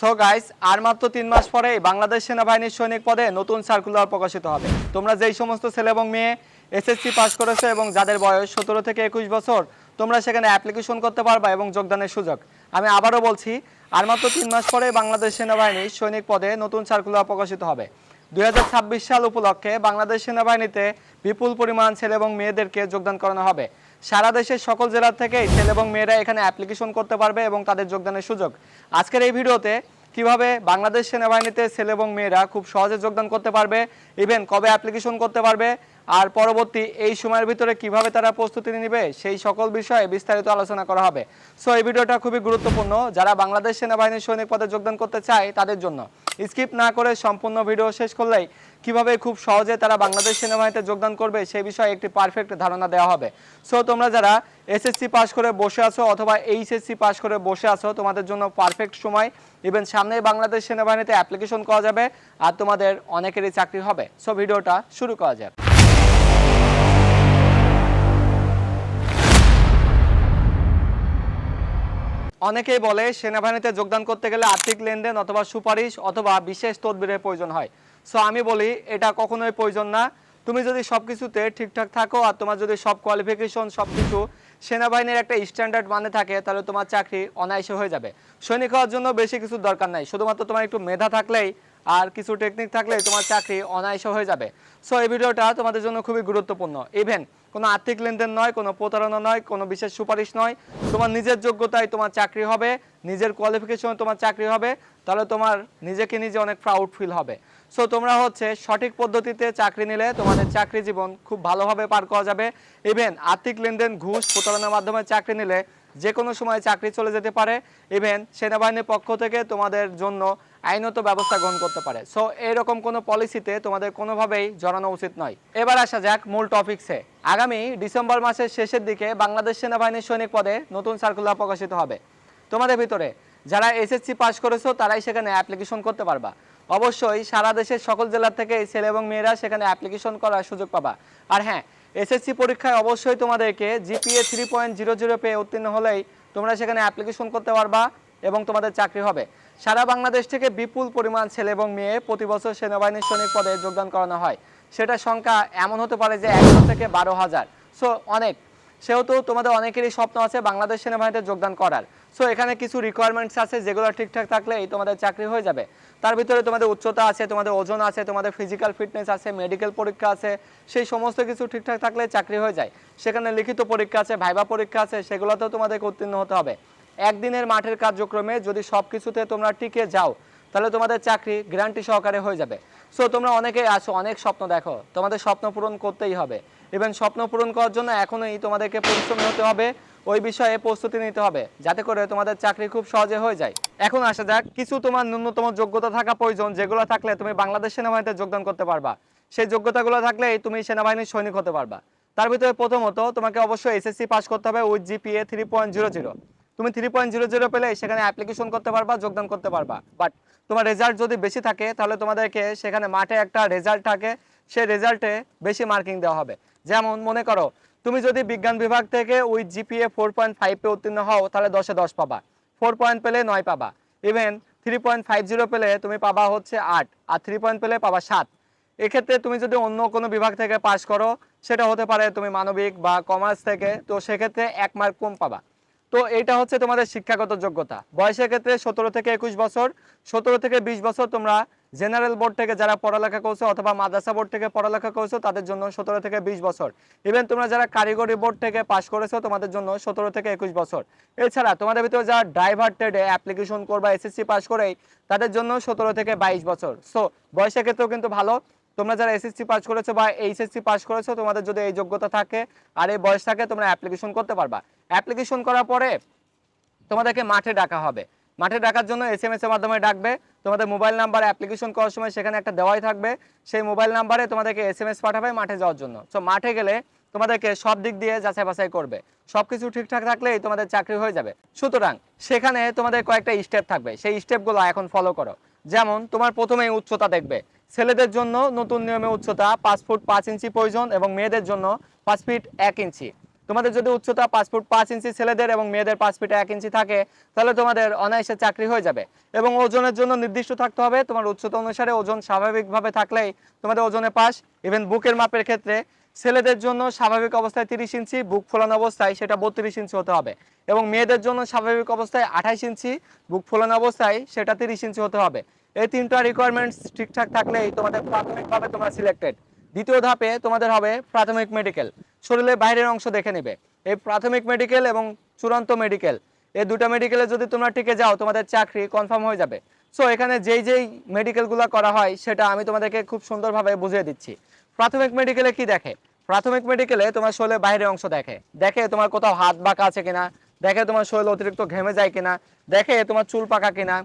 So guys আর মাত্র তিন মাস পরে বাংলাদেশ সেনাবাহিনীর সৈনিক পদে নতুন সার্কুলার প্রকাশিত হবে। তোমরা যেই সমস্ত ছেলে এবং মেয়ে এসএসসি পাস করেছ এবং যাদের বয়স সতেরো থেকে একুশ বছর, তোমরা সেখানে অ্যাপ্লিকেশন করতে পারবা এবং যোগদানের সুযোগ। আমি আবারও বলছি, আর মাত্র তিন মাস পরে বাংলাদেশ সেনাবাহিনীর সৈনিক পদে নতুন সার্কুলার প্রকাশিত হবে। দুই সাল উপলক্ষে বাংলাদেশ সেনাবাহিনীতে বিপুল পরিমাণ ছেলে এবং মেয়েদেরকে যোগদান করানো হবে। সারা দেশের সকল জেলা থেকেই ছেলে এবং মেয়েরা এখানে অ্যাপ্লিকেশন করতে পারবে এবং তাদের যোগদানের সুযোগ। আজকের এই ভিডিওতে কীভাবে বাংলাদেশ সেনাবাহিনীতে ছেলে এবং মেয়েরা খুব সহজে যোগদান করতে পারবে, ইভেন কবে অ্যাপ্লিকেশন করতে পারবে আর পরবর্তী এই সময়ের ভিতরে কীভাবে তারা প্রস্তুতি নেবে, সেই সকল বিষয়ে বিস্তারিত আলোচনা করা হবে। সো এই ভিডিওটা খুবই গুরুত্বপূর্ণ। যারা বাংলাদেশ সেনাবাহিনীর সৈনিক পদে যোগদান করতে চায়, তাদের জন্য। স্কিপ না করে সম্পূর্ণ ভিডিও শেষ করলেই কীভাবে খুব সহজে তারা বাংলাদেশ সেনাবাহিনীতে যোগদান করবে, সেই বিষয়ে একটি পারফেক্ট ধারণা দেওয়া হবে। সো তোমরা যারা এসএসসি পাস করে বসে আছো অথবা এইচএসসি পাস করে বসে আছো, তোমাদের জন্য পারফেক্ট সময়। ইভেন সামনেই বাংলাদেশ সেনাবাহিনীতে অ্যাপ্লিকেশন করা যাবে, আর তোমাদের অনেকেরই চাকরি হবে। সো ভিডিওটা শুরু করা যাক। অনেকেই বলে, সেনাবাহিনীতে যোগদান করতে গেলে আর্থিক লেনদেন অথবা সুপারিশ অথবা বিশেষ তদবিরের প্রয়োজন হয়। সো আমি বলি, এটা কখনোই প্রয়োজন না। তুমি যদি সব কিছুতে ঠিকঠাক থাকো আর তোমার যদি সব কোয়ালিফিকেশন সব কিছু সেনাবাহিনীর একটা স্ট্যান্ডার্ড মানে থাকে, তাহলে তোমার চাকরি অনায়াসে হয়ে যাবে। সৈনিক হওয়ার জন্য বেশি কিছু দরকার নাই। শুধুমাত্র তোমার একটু মেধা থাকলেই আর কিছু টেকনিক থাকলেই তোমার চাকরি অনায়াসে হয়ে যাবে। সো এই ভিডিওটা তোমাদের জন্য খুবই গুরুত্বপূর্ণ। ইভেন কোনো আর্থিক লেনদেন নয়, কোনো প্রতারণা নয়, কোনো বিশেষ সুপারিশ নয়। তোমার নিজের যোগ্যতায় তোমার চাকরি হবে, নিজের কোয়ালিফিকেশনে তোমার চাকরি হবে, তাহলে তোমার নিজেকে নিজে অনেক প্রাউড ফিল হবে। সো তোমরা হচ্ছে সঠিক পদ্ধতিতে চাকরি নিলে তোমাদের চাকরি জীবন খুব ভালোভাবে পার করা যাবে। ইভেন আর্থিক লেনদেন, ঘুষ, প্রতারণার মাধ্যমে চাকরি নিলে যে কোনো সময় চাকরি চলে যেতে পারে। ইভেন সেনাবাহিনীর পক্ষ থেকে তোমাদের জন্য আইনত ব্যবস্থা গ্রহণ করতে পারে। সো এইরকম কোনো পলিসিতে তোমাদের কোনোভাবেই জড়ানো উচিত নয়। এবার আসা যাক মূল টপিকসে আগামী ডিসেম্বর মাসের শেষের দিকে বাংলাদেশ সেনাবাহিনীর সৈনিক পদে নতুন সার্কুলার প্রকাশিত হবে। তোমাদের ভিতরে যারা এসএসসি পাস করেছ, তারাই সেখানে অ্যাপ্লিকেশন করতে পারবা। অবশ্যই সারা দেশের সকল জেলা থেকে ছেলে এবং মেয়েরা সেখানে অ্যাপ্লিকেশন করার সুযোগ পাবা। আর হ্যাঁ এসএসসি পরীক্ষায় অবশ্যই তোমাদেরকে GPA three point zero zero পেয়ে উত্তীর্ণ হলেই তোমরা সেখানে অ্যাপ্লিকেশন করতে পারবা এবং তোমাদের চাকরি হবে। সারা বাংলাদেশ থেকে বিপুল পরিমাণ ছেলে এবং মেয়ে প্রতি বছর সেনাবাহিনীর সৈনিক পদে যোগদান করানো হয়। সেটা সংখ্যা এমন হতে পারে যে এগারো থেকে বারো হাজার। সো অনেক। সেহেতু তোমাদের অনেকেরই স্বপ্ন আছে বাংলাদেশ সেনাবাহিনীতে যোগদান করার। সো এখানে কিছু রিকোয়ারমেন্টস আছে যেগুলো ঠিকঠাক থাকলেই তোমাদের চাকরি হয়ে যাবে। তার ভিতরে তোমাদের উচ্চতা আছে, তোমাদের ওজন আছে, তোমাদের ফিজিক্যাল ফিটনেস আছে মেডিকেল পরীক্ষা আছে, সেই সমস্ত কিছু ঠিকঠাক থাকলে চাকরি হয়ে যায়। সেখানে লিখিত পরীক্ষা আছে ভাইবা পরীক্ষা আছে, সেগুলোতেও তোমাদেরকে উত্তীর্ণ হতে হবে। একদিনের মাঠের কার্যক্রমে যদি সব কিছুতে তোমরা টিকে যাও, তাহলে তোমাদের চাকরি গ্যারান্টি সহকারে হয়ে যাবে। সো তোমরা অনেকেই আছো, অনেক স্বপ্ন দেখো, তোমাদের স্বপ্ন পূরণ করতেই হবে। ইভেন স্বপ্ন পূরণ করার জন্য এখনই তোমাদেরকে পরিশ্রমী হতে হবে, ওই বিষয়ে প্রস্তুতি নিতে হবে, যাতে করে তোমাদের চাকরি খুব সহজে হয়ে যায়। এখন আসা যাক, কিছু তোমার ন্যূনতম যোগ্যতা থাকা প্রয়োজন, যেগুলো থাকলে তুমি বাংলাদেশ সেনাবাহিনীতে যোগদান করতে পারবা। সেই যোগ্যতাগুলো থাকলেই তুমি সেনাবাহিনীর সৈনিক হতে পারবা। তার ভিতরে প্রথমত, তোমাকে অবশ্যই এসএসসি পাস করতে হবে with GPA three point zero zero তুমি থ্রি পয়েন্ট জিরো জিরো পেলে সেখানে অ্যাপ্লিকেশন করতে পারবা, যোগদান করতে পারবা। বাট তোমার রেজাল্ট যদি বেশি থাকে, তাহলে তোমাদেরকে সেখানে মাঠে একটা রেজাল্ট থাকে সেই রেজাল্টে বেশি মার্কিং দেওয়া হবে। যেমন মনে করো, তুমি যদি বিজ্ঞান বিভাগ থেকে উইথ জিপিএ ফোর পয়েন্ট ফাইভে উত্তীর্ণ হও, তাহলে দশে দশ পাবা। ফোর পয়েন্ট পেলে নয় পাবা। Even three point five zero পেলে তুমি পাবা হচ্ছে আট, আর থ্রি পয়েন্ট পেলে পাবা সাত। এক্ষেত্রে তুমি যদি অন্য কোনো বিভাগ থেকে পাস করো, সেটা হতে পারে তুমি মানবিক বা কমার্স থেকে, তো সেক্ষেত্রে এক মার্ক কম পাবা। তো এটা হচ্ছে তোমাদের শিক্ষাগত যোগ্যতা। বয়সের ক্ষেত্রে সতেরো থেকে একুশ বছর, সতেরো থেকে বিশ বছর তোমরা জেনারেল বোর্ড থেকে যারা পড়ালেখা করছ অথবা মাদ্রাসা বোর্ড থেকে পড়ালেখা করছ, তাদের জন্য সতেরো থেকে বিশ বছর। ইভেন তোমরা যারা কারিগরি বোর্ড থেকে পাশ করেছ, তোমাদের জন্য সতেরো থেকে একুশ বছর। এছাড়া তোমাদের ভিতরে যারা ড্রাইভার ট্রেডে অ্যাপ্লিকেশন করবা এসএসসি পাশ করেই, তাদের জন্য সতেরো থেকে বাইশ বছর। সো বয়সের ক্ষেত্রেও কিন্তু ভালো। তোমরা যারা এসএসসি পাস করেছ বা এইচএসসি পাস করেছ, তোমাদের যদি এই যোগ্যতা থাকে আর এই বয়স থাকে, তোমরা অ্যাপ্লিকেশন করতে পারবা। অ্যাপ্লিকেশন করার পরে তোমাদেরকে মাঠে ডাকা হবে। মাঠে ডাকার জন্য এস এম এর মাধ্যমে ডাকবে। তোমাদের মোবাইল নাম্বার অ্যাপ্লিকেশন করার সময় সেখানে একটা দেওয়াই থাকবে। সেই মোবাইল নাম্বারে তোমাদেরকে এস এম এস পাঠাবে মাঠে যাওয়ার জন্য। সো মাঠে গেলে তোমাদেরকে সব দিক দিয়ে যাচাই বাছাই করবে। সব কিছু ঠিকঠাক থাকলেই তোমাদের চাকরি হয়ে যাবে। সুতরাং সেখানে তোমাদের কয়েকটা স্টেপ থাকবে। সেই স্টেপগুলো এখন ফলো করো। যেমন তোমার প্রথমেই উচ্চতা দেখবে। ছেলেদের জন্য নতুন নিয়মে উচ্চতা পাঁচ ফুট পাঁচ ইঞ্চি প্রয়োজন এবং মেয়েদের জন্য পাঁচ ফিট এক ইঞ্চি। তোমাদের যদি উচ্চতা পাঁচ ফুট পাঁচ ইঞ্চি ছেলেদের এবং মেয়েদের পাঁচ ফিট এক ইঞ্চি থাকে, তাহলে তোমাদের অনায়াসে চাকরি হয়ে যাবে। এবং ওজনের জন্য নির্দিষ্ট থাকতে হবে। তোমার উচ্চতা অনুসারে ওজন স্বাভাবিকভাবে থাকলেই তোমাদের ওজনে পাস। ইভেন বুকের মাপের ক্ষেত্রে ছেলেদের জন্য স্বাভাবিক অবস্থায় তিরিশ ইঞ্চি, বুক ফোলানো অবস্থায় সেটা বত্রিশ ইঞ্চি হতে হবে। এবং মেয়েদের জন্য স্বাভাবিক অবস্থায় আঠাইশ ইঞ্চি, বুক ফোলানো অবস্থায় সেটা তিরিশ ইঞ্চি হতে হবে। এই তিনটা রিকোয়ারমেন্টস ঠিকঠাক থাকলেই তোমাদের প্রাথমিকভাবে তোমরা সিলেক্টেড দ্বিতীয় ধাপে তোমাদের হবে প্রাথমিক মেডিকেল শরীরের বাইরের অংশ দেখে নেবে। এই প্রাথমিক মেডিকেল এবং চূড়ান্ত মেডিকেল এই দুটো মেডিকেলে যদি তোমরা টিকে যাও, তোমাদের চাকরি কনফার্ম হয়ে যাবে। সো এখানে যেই যেই মেডিকেলগুলো করা হয়, সেটা আমি তোমাদেরকে খুব সুন্দরভাবে বুঝিয়ে দিচ্ছি। প্রাথমিক মেডিকেলে কি দেখে? প্রাথমিক মেডিকেলে তোমার শরীরের বাইরের অংশ দেখে। দেখে তোমার কোথাও হাত বাঁকা আছে কিনা? দেখে তোমার শরীর অতিরিক্ত ঘেমে যায় কিনা? দেখে তোমার চুল পাকা কিনা?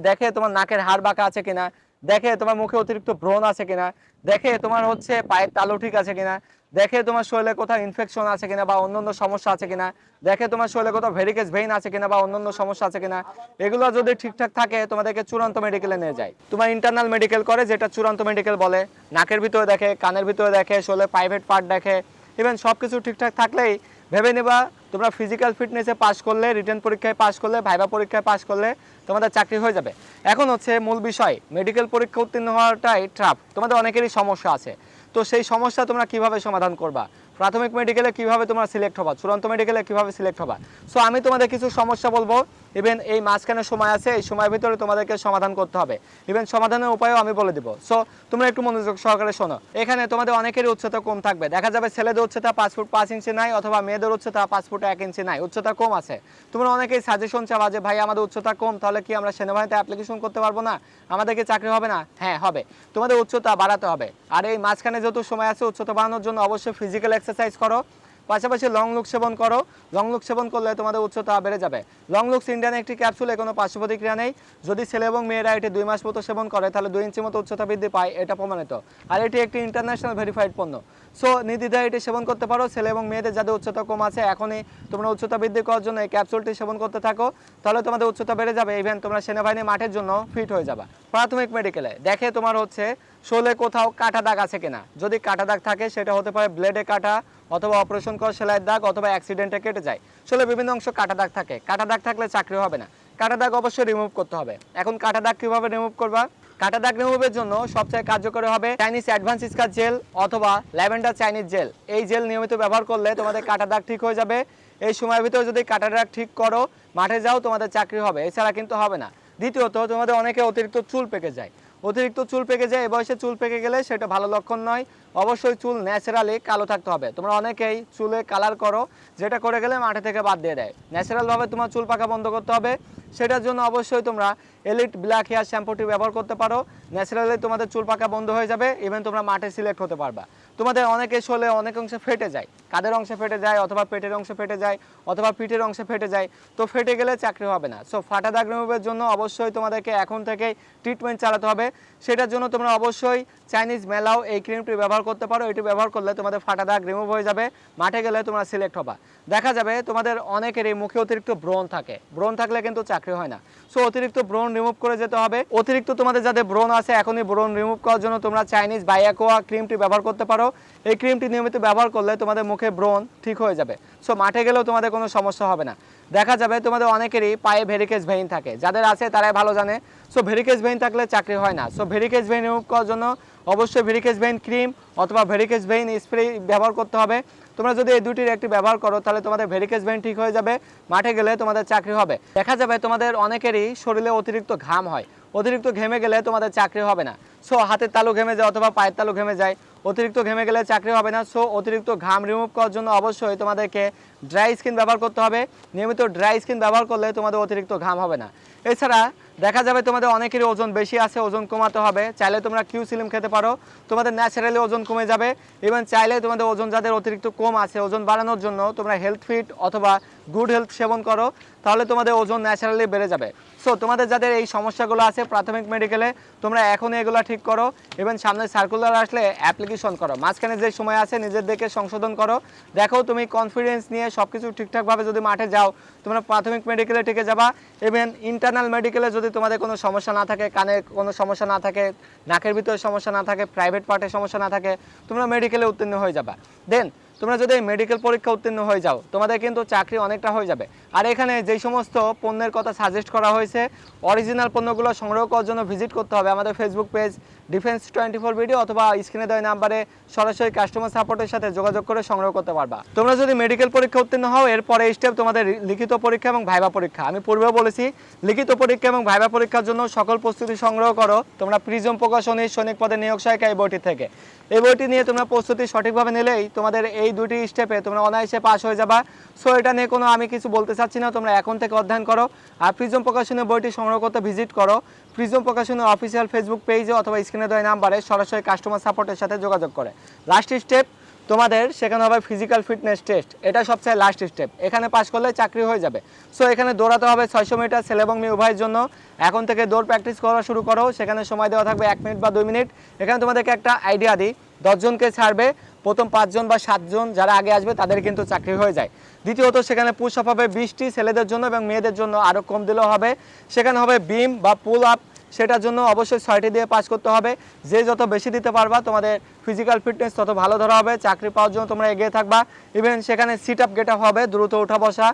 দেখে- তোমার নাকের হাড় বাঁকা আছে কিনা? দেখে তোমার মুখে অতিরিক্ত ব্রণ আছে কিনা? দেখে তোমার হচ্ছে পায়ের তালু ঠিক আছে কিনা? দেখে তোমার শরীরে কোথাও ইনফেকশন আছে কিনা বা অন্যান্য সমস্যা আছে কিনা? দেখে তোমার শরীরে কোথাও ভেরিকেজ ভেইন আছে কিনা বা অন্যান্য সমস্যা আছে কিনা? এগুলো যদি ঠিকঠাক থাকে, তোমাদেরকে চূড়ান্ত মেডিকেলে নিয়ে যায়। তোমার ইন্টারনাল মেডিকেল করে, যেটা চূড়ান্ত মেডিকেল বলে। নাকের ভিতরে দেখে, কানের ভিতরে দেখে, শরীরে প্রাইভেট পার্ট দেখে। ইভেন সব কিছু ঠিকঠাক থাকলেই ভেবে নেবা, তোমরা ফিজিক্যাল ফিটনেসে পাস করলে রিটার্ন পরীক্ষায় পাস করলে ভাইবা পরীক্ষায় পাস করলে তোমাদের চাকরি হয়ে যাবে। এখন হচ্ছে মূল বিষয় মেডিকেল পরীক্ষা উত্তীর্ণ হওয়াটাই ট্রাপ তোমাদের অনেকেরই সমস্যা আছে। তো সেই সমস্যা তোমরা কীভাবে সমাধান করবা? প্রাথমিক মেডিকেলে কীভাবে তোমরা সিলেক্ট হবা? চূড়ান্ত মেডিকেলে কীভাবে সিলেক্ট হবা? সো আমি তোমাদের কিছু সমস্যা বলব। ইভেন এই মাঝখানে সময় আছে, এই সময়ের ভিতরে তোমাদেরকে সমাধান করতে হবে। ইভেন সমাধানের উপায়ও আমি বলে দিব। সো তোমরা একটু মনোযোগ সহকারে শোনো। এখানে তোমাদের অনেকেরই উচ্চতা কম থাকবে। দেখা যাবে ছেলেদের উচ্চতা পাঁচ ফুট পাঁচ ইঞ্চি নাই অথবা মেয়েদের উচ্চতা পাঁচ ফুট এক ইঞ্চি নাই। উচ্চতা কম আছে। তোমরা অনেকেই সাজেশন চাওয়া যে, ভাই, আমাদের উচ্চতা কম, তাহলে কি আমরা সেনাবাহিনীতে অ্যাপ্লিকেশন করতে পারব না? আমাদেরকে চাকরি হবে না? হ্যাঁ হবে। তোমাদের উচ্চতা বাড়াতে হবে। আর এই মাঝখানে যেহেতু সময় আছে উচ্চতা বাড়ানোর জন্য অবশ্যই ফিজিক্যাল এক্সারসাইজ করো। পাশাপাশি লং লুক সেবন করো। লং লুক সেবন করলে তোমাদের উচ্চতা বেড়ে যাবে। লং লুকস ইন্ডিয়ান একটি ক্যাপসুলে কোনো পার্শ্ব প্রতিক্রিয়া নেই। যদি ছেলে এবং মেয়েরা এটি দুই মাস মতো সেবন করে, তাহলে দুই ইঞ্চি মতো উচ্চতা বৃদ্ধি পায়, এটা প্রমাণিত। আর এটি একটি ইন্টারন্যাশনাল ভেরিফাইড পণ্য। সো নির্দ্বিধায় এটি সেবন করতে পারো। ছেলে এবং মেয়েদের যাদের উচ্চতা কম আছে, এখনই তোমরা উচ্চতা বৃদ্ধি করার জন্য এই ক্যাপসুলটি সেবন করতে থাকো। তাহলে তোমাদের উচ্চতা বেড়ে যাবে। ইভেন তোমরা সেনাবাহিনী মাঠের জন্য ফিট হয়ে যাবে। প্রাথমিক মেডিকেলে দেখে তোমার হচ্ছে, শোলে কোথাও কাটা দাগ আছে কিনা। যদি কাটা দাগ থাকে, সেটা হতে পারে ব্লেডে কাটা অথবা অপারেশন করা সেলাইয়ের দাগ অথবা অ্যাক্সিডেন্টে কেটে যায়। শোলে বিভিন্ন অংশ কাটা দাগ থাকে। কাটা দাগ থাকলে চাকরি হবে না। কাটা দাগ অবশ্যই রিমুভ করতে হবে। এখন কাটা দাগ কীভাবে রিমুভ করবা? কাটা দাগ রিমুভের জন্য সবচেয়ে কার্যকরী হবে চাইনিজ অ্যাডভান্স স্কার জেল অথবা ল্যাভেন্ডার চাইনিজ জেল এই জেল নিয়মিত ব্যবহার করলে তোমাদের কাটা দাগ ঠিক হয়ে যাবে। এই সময়ের ভিতরে যদি কাটা দাগ ঠিক করো, মাঠে যাও, তোমাদের চাকরি হবে। এছাড়া কিন্তু হবে না। দ্বিতীয়ত, তোমাদের অনেকে অতিরিক্ত চুল পেকে যায়। অতিরিক্ত চুল পেকে যায়। এ বয়সে চুল পেকে গেলে সেটা ভালো লক্ষণ নয়। অবশ্যই চুল ন্যাচারালি কালো থাকতে হবে। তোমরা অনেকেই চুলে কালার করো, যেটা করে গেলে মাঠে থেকে বাদ দিয়ে দেয়। ন্যাচারালভাবে তোমার চুল পাকা বন্ধ করতে হবে। সেটার জন্য অবশ্যই তোমরা এলিট ব্ল্যাক হেয়ার শ্যাম্পুটি ব্যবহার করতে পারো। ন্যাচারালি তোমাদের চুল পাকা বন্ধ হয়ে যাবে ইভেন তোমরা মাঠে সিলেক্ট হতে পারবা। তোমাদের অনেকে শোলে অনেক অংশে ফেটে যায়। কাদের অংশে ফেটে যায় অথবা পেটের অংশে ফেটে যায় অথবা পিঠের অংশে ফেটে যায়। তো ফেটে গেলে চাকরি হবে না। সো ফাটা দাগ রিমুভের জন্য অবশ্যই তোমাদেরকে এখন থেকেই ট্রিটমেন্ট চালাতে হবে। সেটার জন্য তোমরা অবশ্যই চাইনিজ মেলাও এই ক্রিমটি ব্যবহার করতে পারো। এটি ব্যবহার করলে তোমাদের ফাটা দাগ রিমুভ হয়ে যাবে। মাঠে গেলে তোমরা সিলেক্ট হবা। দেখা যাবে তোমাদের অনেকেরই মুখে অতিরিক্ত ব্রণ থাকে। ব্রণ থাকলে কিন্তু চাকরি হয় না। সো অতিরিক্ত ব্রণ রিমুভ করে যেতে হবে। অতিরিক্ত তোমাদের যাদের ব্রণ আছে, এখনই ব্রণ রিমুভ করার জন্য তোমরা চাইনিজ বায়াকোয়া ক্রিমটি ব্যবহার করতে পারো। এই ক্রিমটি নিয়মিত ব্যবহার করলে তোমাদের মুখে ব্রণ ঠিক হয়ে যাবে। সো মাঠে গেলেও তোমাদের কোনো সমস্যা হবে না। দেখা যাবে তোমাদের অনেকেরই পায়ে ভেরিকেজ ভেইন থাকে। যাদের আছে, তারাই ভালো জানে। সো ভেরিকেজ ভেইন থাকলে চাকরি হয় না। সো ভেরিকেজ ভেইন রিমুভ করার জন্য অবশ্যই ভেরিকেজ ভেইন ক্রিম অথবা ভেরিকেজ ভেইন স্প্রে ব্যবহার করতে হবে। তোমরা যদি এই দুটির একটি ব্যবহার করো, তাহলে তোমাদের ভেরিকেজ ভেইন ঠিক হয়ে যাবে, মাঠে গেলে তোমাদের চাকরি হবে। দেখা যাবে তোমাদের অনেকেরই শরীরে অতিরিক্ত ঘাম হয়। অতিরিক্ত ঘেমে গেলে তোমাদের চাকরি হবে না। সো হাতের তালু ঘেমে যায় অথবা পায়ের তালু ঘেমে যায়। অতিরিক্ত ঘেমে গেলে চাকরি হবে না সো অতিরিক্ত ঘাম রিমুভ করার জন্য অবশ্যই তোমাদেরকে ড্রাই স্কিন ব্যবহার করতে হবে। নিয়মিত ড্রাই স্কিন ব্যবহার করলে তোমাদের অতিরিক্ত ঘাম হবে না। এছাড়া দেখা যাবে তোমাদের অনেকেরই ওজন বেশি আছে, ওজন কমাতে হবে। চাইলে তোমরা কিউ সিলিম খেতে পারো। তোমাদের ন্যাচারালি ওজন কমে যাবে। ইভেন চাইলে তোমাদের ওজন যাদের অতিরিক্ত কম আছে, ওজন বাড়ানোর জন্য তোমরা হেলথ ফিট অথবা গুড হেলথ সেবন করো, তাহলে তোমাদের ওজন ন্যাচারালি বেড়ে যাবে। সো তোমাদের যাদের এই সমস্যাগুলো আছে প্রাথমিক মেডিকেলে তোমরা এখনই এগুলো ঠিক করো। ইভেন সামনে সার্কুলার আসলে অ্যাপ্লিকেশন করো। মাঝখানে যে সময় আছে নিজের দিকে সংশোধন করো। দেখো, তুমি কনফিডেন্স নিয়ে সব কিছু ঠিকঠাকভাবে যদি মাঠে যাও, তোমরা প্রাথমিক মেডিকেলে টিকে যাবা। ইভেন ইন্টারনাল মেডিকেলে যদি তোমাদের কোনো সমস্যা না থাকে কানে কোনো সমস্যা না থাকে, নাকের ভিতরে সমস্যা না থাকে প্রাইভেট পার্টে সমস্যা না থাকে, তোমরা মেডিকেলে উত্তীর্ণ হয়ে যাবা। দেন তোমরা যদি মেডিকেল পরীক্ষা উত্তীর্ণ হয়ে যাও, তোমাদের কিন্তু চাকরি অনেকটা হয়ে যাবে। আর এখানে যেই সমস্ত পণ্যের কথা সাজেস্ট করা হয়েছে অরিজিনাল পণ্যগুলো সংগ্রহ করার জন্য ভিজিট করতে হবে আমাদের Facebook page defence twenty four video অথবা স্ক্রিনে দেওয়া নাম্বারে সরাসরি কাস্টমার সাপোর্টের সাথে যোগাযোগ করে সংগ্রহ করতে পারবা। তোমরা যদি মেডিকেল পরীক্ষা উত্তীর্ণ হও, এরপরে স্টেপ তোমাদের লিখিত পরীক্ষা এবং ভাইবা পরীক্ষা। আমি পূর্বেও বলেছি, লিখিত পরীক্ষা এবং ভাইবা পরীক্ষার জন্য সকল প্রস্তুতি সংগ্রহ করো। তোমরা প্রিজম প্রকাশনী, সৈনিক পদে নিয়োগ সহায়িকা এই বইটি থেকে। এই বইটি নিয়ে তোমরা প্রস্তুতি সঠিকভাবে নিলেই তোমাদের এই দুটি স্টেপে তোমরা অনায়াসে পাস হয়ে যাবা। সো এটা নিয়ে কোনো আমি কিছু বলতে চাচ্ছি না, তোমরা এখন থেকে অধ্যয়ন করো আর প্রিজম প্রকাশনের বইটি সংগ্রহ করতে ভিজিট করো। প্রিজম প্রকাশনের অফিসিয়াল ফেসবুক পেজে অথবা স্ক্রিনে দেওয়া নাম্বারে সরাসরি কাস্টমার সাপোর্টের সাথে যোগাযোগ করে। লাস্ট স্টেপ তোমাদের সেখানে হবে ফিজিক্যাল ফিটনেস টেস্ট এটা সবচেয়ে লাস্ট স্টেপ এখানে পাস করলে চাকরি হয়ে যাবে। সো এখানে দৌড়াতে হবে ছয়শো মিটার ছেলে এবং মেয়ে উভয়ের জন্য। এখন থেকে দৌড় প্র্যাকটিস করা শুরু করো। সেখানে সময় দেওয়া থাকবে এক মিনিট বা দুই মিনিট। এখানে তোমাদেরকে একটা আইডিয়া দিই। দশজনকে ছাড়বে। প্রথম পাঁচজন বা সাতজন যারা আগে আসবে, তাদের কিন্তু চাকরি হয়ে যায়। দ্বিতীয়ত, সেখানে পুশ আপ হবে বিশটি ছেলেদের জন্য এবং মেয়েদের জন্য আরও কম দিলেও হবে। সেখানে হবে বিম বা পুল আপ সেটার জন্য অবশ্যই ছয়টি দিয়ে পাস করতে হবে। যে যত বেশি দিতে পারবা, তোমাদের ফিজিক্যাল ফিটনেস তত ভালো ধরা হবে। চাকরি পাওয়ার জন্য তোমরা এগিয়ে থাকবা। ইভেন সেখানে সিট আপ গেট আপ হবে, দ্রুত উঠা বসা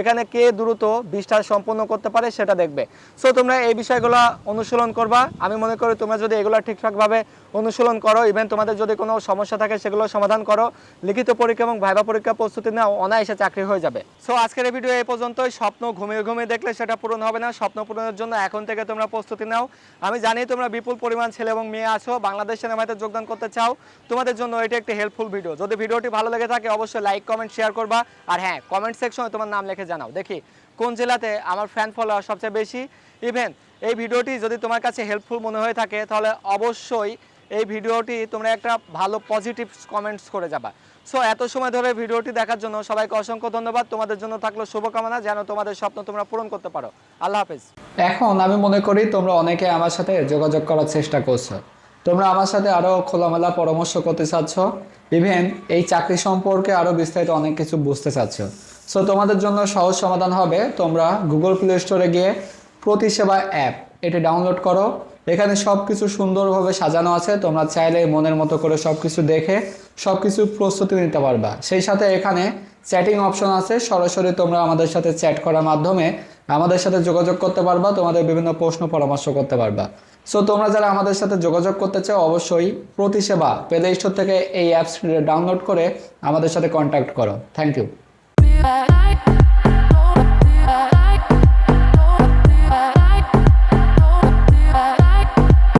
এখানে কে দ্রুত বিশটা সম্পূর্ণ করতে পারে সেটা দেখবে। সো তোমরা এই বিষয়গুলো অনুশীলন করবা। আমি মনে করি তোমরা যদি এগুলো ঠিকঠাকভাবে অনুশীলন করো ইভেন তোমাদের যদি কোনো সমস্যা থাকে সেগুলো সমাধান করো। লিখিত পরীক্ষা এবং ভাইবা পরীক্ষা প্রস্তুতি নাও অনায়াসে চাকরি হয়ে যাবে। সো আজকের এই ভিডিও এই পর্যন্তই। স্বপ্ন ঘুমিয়ে ঘুমিয়ে দেখলে সেটা পূরণ হবে না। স্বপ্ন পূরণের জন্য এখন থেকে তোমরা প্রস্তুতি নাও। আমি জানি তোমরা বিপুল পরিমাণ ছেলে এবং মেয়ে আছো। বাংলাদেশ সিনেমাতে যোগদান করতে চাও। তোমাদের জন্য এটা একটি হেল্পফুল ভিডিও যদি ভিডিওটি ভালো লেগে থাকে, অবশ্যই লাইক কমেন্ট শেয়ার করবা। আর হ্যাঁ কমেন্ট সেকশনে তোমার নাম লিখে জানাও। দেখি কোন জেলাতে আমার ফ্যান ফলোয়ার সবচেয়ে বেশি? ইভেন এই ভিডিওটি যদি তোমার কাছে হেল্পফুল মনে হয়ে থাকে, তাহলে অবশ্যই এই ভিডিওটি তোমরা একটা ভালো পজিটিভ কমেন্টস করে যাবা। সো এত সময় ধরে ভিডিওটি দেখার জন্য সবাইকে অসংখ্য ধন্যবাদ। তোমাদের জন্য থাকল শুভকামনা, যেন তোমাদের স্বপ্ন তোমরা পূরণ করতে পারো। আল্লাহ হাফেজ। এখন আমি মনে করি তোমরা অনেকে আমার সাথে যোগাযোগ করার চেষ্টা করছ। তোমরা আমার সাথে আরও খোলামেলা পরামর্শ করতে চাচ্ছ। ইভেন এই চাকরি সম্পর্কে আরও বিস্তারিত অনেক কিছু বুঝতে চাচ্ছ। সো তোমাদের জন্য সহজ সমাধান হবে, তোমরা গুগল প্লে স্টোরে গিয়ে প্রতিসেবা অ্যাপ এটি ডাউনলোড করো। এখানে সব কিছু সুন্দরভাবে সাজানো আছে, তোমরা চাইলে মনের মতো করে সব কিছু দেখে সব কিছু প্রস্তুতি নিতে পারবা। সেই সাথে এখানে চ্যাটিং অপশন আছে, সরাসরি তোমরা আমাদের সাথে চ্যাট করার মাধ্যমে আমাদের সাথে যোগাযোগ করতে পারবা, তোমাদের বিভিন্ন প্রশ্ন পরামর্শ করতে পারবা। সো তোমরা যারা আমাদের সাথে যোগাযোগ করতে চাও, অবশ্যই প্রতিসেবা প্লে স্টোর থেকে এই অ্যাপস ডাউনলোড করে আমাদের সাথে কন্ট্যাক্ট করো। Thank you I,